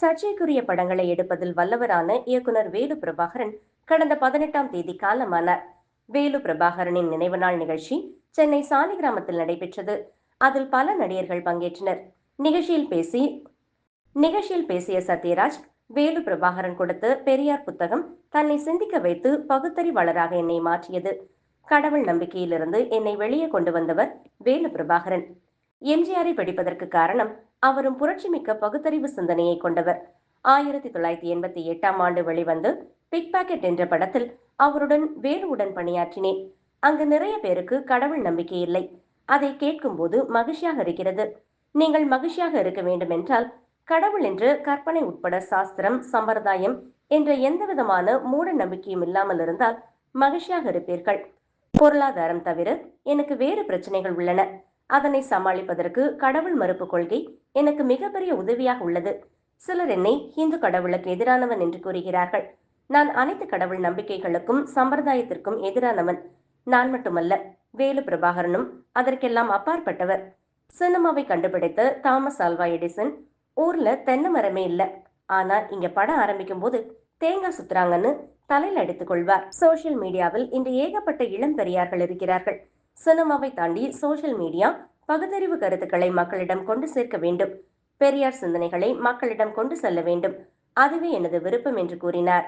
சர்ச்சைக்குரிய படங்களை எடுப்பதில் வல்லவரான இயக்குனர் வேலு பிரபாகரன் கடந்த பதினெட்டாம் தேதி காலமானார் வேலு பிரபாகரனின் நினைவு நாள் நிகழ்ச்சி சென்னை சாலிகிராமத்தில் நடைபெற்றது. அதில் பல நடிகர்கள் பங்கேற்றனர். நிகழ்ச்சியில் பேசி நிகழ்ச்சியில் பேசிய சத்யராஜ் வேலு பிரபாகரன் கொடுத்த பெரியார் புத்தகம் தன்னை சிந்திக்க வைத்து பகுத்தறிவாளராக என்னை மாற்றியது. கடவுள் நம்பிக்கையிலிருந்து என்னை வெளியே கொண்டு வந்தவர் வேலு பிரபாகரன். எம்ஜிஆரை படிப்பதற்கு காரணம் அவரும் புரட்சிமிக்க பகுத்தறிவு சிந்தனையை கொண்டவர். ஆயிரத்தி தொள்ளாயிரத்தி எண்பத்தி எட்டாம் ஆண்டு வெளிவந்து பிக் பாக்கெட் என்ற படத்தில் அவருடன் வேலுவுடன் பணியாற்றினேன். அங்கு நிறைய பேருக்கு கடவுள் நம்பிக்கை இல்லை. அதை கேட்கும்போது மகிழ்ச்சியாக இருக்கிறது. நீங்கள் மகிழ்ச்சியாக இருக்க வேண்டும் என்றால் கடவுள் என்று கற்பனை உட்பட சாஸ்திரம் சம்பிரதாயம் என்ற எந்த விதமான மூட நம்பிக்கையும் இல்லாமல் இருந்தால் மகிழ்ச்சியாக இருப்பீர்கள். பொருளாதாரம் தவிர எனக்கு வேறு பிரச்சனைகள் உள்ளன. அதனை சமாளிப்பதற்கு கடவுள் மறுப்பு கொள்கை எனக்கு மிகப்பெரிய உதவியாக உள்ளது. சிலர் என்னை இந்து கடவுளுக்கு எதிரானவன் என்று கூறுகிறார்கள். நான் அனைத்து கடவுள் நம்பிக்கைகளுக்கும் சம்பிரதாயத்திற்கும் எதிரானவன். நான் மட்டுமல்ல வேலு பிரபாகரனும் அதற்கெல்லாம் அப்பாற்பட்டவர். சினிமாவை கண்டுபிடித்த தாமஸ் ஆல்வா எடிசன் ஊர்ல தென்னை மரமே இல்ல. ஆனா இங்க படம் ஆரம்பிக்கும் போது தேங்காய் சுத்துறாங்கன்னு தலையில் அடித்துக் கொள்வார். சோசியல் மீடியாவில் இன்று ஏகப்பட்ட இளம் பெரியார்கள் இருக்கிறார்கள். சினிமாவை தாண்டி சோசியல் மீடியா பகுத்தறிவு கருத்துக்களை மக்களிடம் கொண்டு சேர்க்க வேண்டும். பெரியார் சிந்தனைகளை மக்களிடம் கொண்டு செல்ல வேண்டும். அதுவே எனது விருப்பம் என்று கூறினார்.